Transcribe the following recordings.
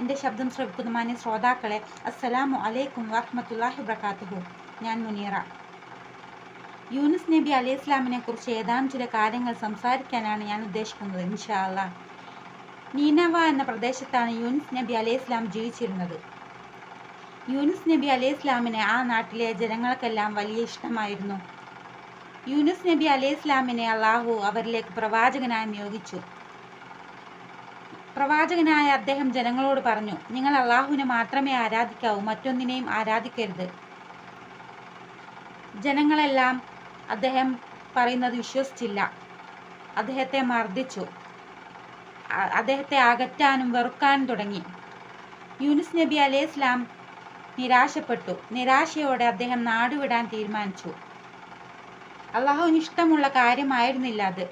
എന്റെ ശബ്ദം ശ്രവിക്കുന്ന മാന്യ ശ്രോതാക്കളെ അസ്സലാമു അലൈക്കും വറഹ്മത്തുള്ളാഹി വബറകാതുഹു. ഞാൻ മുനീറ. യൂനുസ് നബി അലൈഹി ഇസ്ലാമിനെ കുറിച്ച് ഏതാനും ചില കാര്യങ്ങൾ സംസാരിക്കാനാണ് ഞാൻ ഉദ്ദേശിക്കുന്നത് ഇൻഷാല്ല നീനവ എന്ന പ്രദേശത്താണ് യൂനുസ് നബി അലൈഹി ഇസ്ലാം ജീവിച്ചിരുന്നത്. യൂനുസ് നബി അലൈഹി ഇസ്ലാമിനെ ആ നാട്ടിലെ ജനങ്ങൾക്കെല്ലാം വലിയ ഇഷ്ടമായിരുന്നു. യൂനുസ് നബി അലൈഹി ഇസ്ലാമിനെ അള്ളാഹു അവരിലേക്ക് പ്രവാചകനായി നിയോഗിച്ചു. പ്രവാചകനായ അദ്ദേഹം ജനങ്ങളോട് പറഞ്ഞു നിങ്ങൾ അള്ളാഹുവിനെ മാത്രമേ ആരാധിക്കാവൂ മറ്റൊന്നിനെയും ആരാധിക്കരുത്. ജനങ്ങളെല്ലാം അദ്ദേഹം പറയുന്നത് വിശ്വസിച്ചില്ല. അദ്ദേഹത്തെ മർദ്ദിച്ചു. അദ്ദേഹത്തെ അകറ്റാനും വെറുക്കാനും തുടങ്ങി. യൂനിസ് നബി അലൈഹി ഇസ്ലാം നിരാശപ്പെട്ടു. നിരാശയോടെ അദ്ദേഹം നാടുവിടാൻ തീരുമാനിച്ചു. അള്ളാഹുവിന് ഇഷ്ടമുള്ള കാര്യമായിരുന്നില്ല അത്.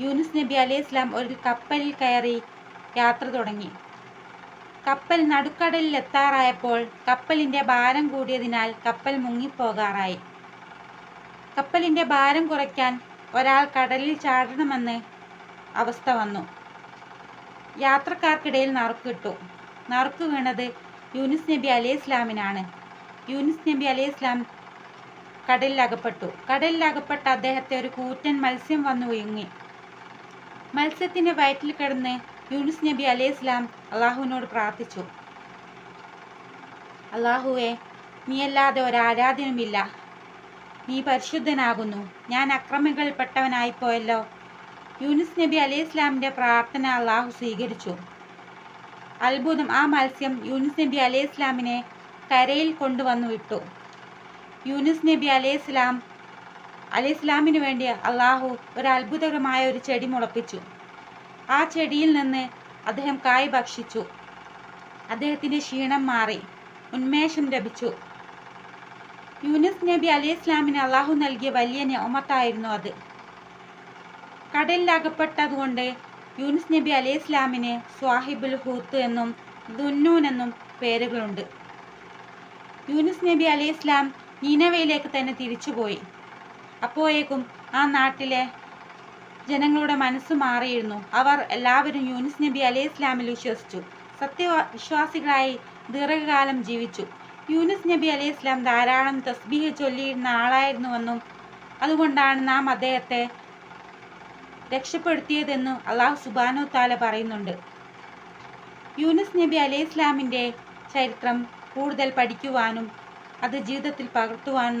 യൂനിസ് നബി അലൈഹി ഇസ്ലാം ഒരു കപ്പലിൽ കയറി യാത്ര തുടങ്ങി. കപ്പൽ നടുക്കടലിൽ എത്താറായപ്പോൾ കപ്പലിന്റെ ഭാരം കൂടിയതിനാൽ കപ്പൽ മുങ്ങിപ്പോകാറായി. കപ്പലിന്റെ ഭാരം കുറയ്ക്കാൻ ഒരാൾ കടലിൽ ചാടണമെന്ന് അവസ്ഥ വന്നു. യാത്രക്കാർക്കിടയിൽ നറുക്കിട്ടു നറുക്ക് വീണത് യൂനിസ് നബി അലൈഹി ഇസ്ലാമിനാണ്. യൂനിസ് നബി അലൈഹി ഇസ്ലാം കടലിൽ അകപ്പെട്ട. അദ്ദേഹത്തെ ഒരു കൂറ്റൻ മത്സ്യം വന്നു വിഴുങ്ങി. മത്സ്യത്തിന്റെ വയറ്റിൽ കിടന്ന് യൂനുസ് നബി അലൈഹി ഇസ്ലാം അള്ളാഹുവിനോട് പ്രാർത്ഥിച്ചു. അള്ളാഹുവെ നീയല്ലാതെ ഒരാരാധനുമില്ല നീ പരിശുദ്ധനാകുന്നു. ഞാൻ അക്രമികൾപ്പെട്ടവനായിപ്പോയല്ലോ. യൂനുസ് നബി അലൈഹി ഇസ്ലാമിന്റെ പ്രാർത്ഥന അള്ളാഹു സ്വീകരിച്ചു. അത്ഭുതം ആ മത്സ്യം യൂനുസ് നബി അലൈഹി ഇസ്ലാമിനെ കരയിൽ കൊണ്ടുവന്നു വിട്ടു. യൂനുസ് നബി അലൈഹി ഇസ്ലാം അലൈഹി ഇസ്ലാമിന് വേണ്ടി അള്ളാഹു ഒരു അത്ഭുതകരമായ ഒരു ചെടി മുളപ്പിച്ചു. ആ ചെടിയിൽ നിന്ന് അദ്ദേഹം കായ് ഭക്ഷിച്ചു. അദ്ദേഹത്തിന്റെ ക്ഷീണം മാറി. ഉന്മേഷം ലഭിച്ചു. യൂനിസ് നബി അലി ഇസ്ലാമിന് അള്ളാഹു നൽകിയ വലിയ നോമത്തായിരുന്നു അത്. കടലിൽ അകപ്പെട്ടതുകൊണ്ട് യൂനുസ് നബി അലി ഇസ്ലാമിന് സ്വാഹിബുൽ ഹൂത്ത് എന്നും ദുന്നൂൻ എന്നും പേരുകളുണ്ട്. യൂനിസ് നബി അലി ഇസ്ലാം നീനവയിലേക്ക് തന്നെ തിരിച്ചുപോയി. അപ്പോഴേക്കും ആ നാട്ടിലെ ജനങ്ങളുടെ മനസ്സ് മാറിയിരുന്നു. അവർ എല്ലാവരും യൂനിസ് നബി അലൈഹി ഇസ്ലാമിൽ വിശ്വസിച്ചു. സത്യവിശ്വാസികളായി ദീർഘകാലം ജീവിച്ചു. യൂനിസ് നബി അലൈഹി ഇസ്ലാം ധാരാളം തസ്ബീഹ് ചൊല്ലിയിരുന്ന ആളായിരുന്നുവെന്നും അതുകൊണ്ടാണ് നാം അദ്ദേഹത്തെ രക്ഷപ്പെടുത്തിയതെന്നും അള്ളാഹു സുബാനോ താല പറയുന്നുണ്ട്. യൂനിസ് നബി അലൈഹി ഇസ്ലാമിന്റെ ചരിത്രം കൂടുതൽ പഠിക്കുവാനും അത് ജീവിതത്തിൽ പകർത്തുവാനും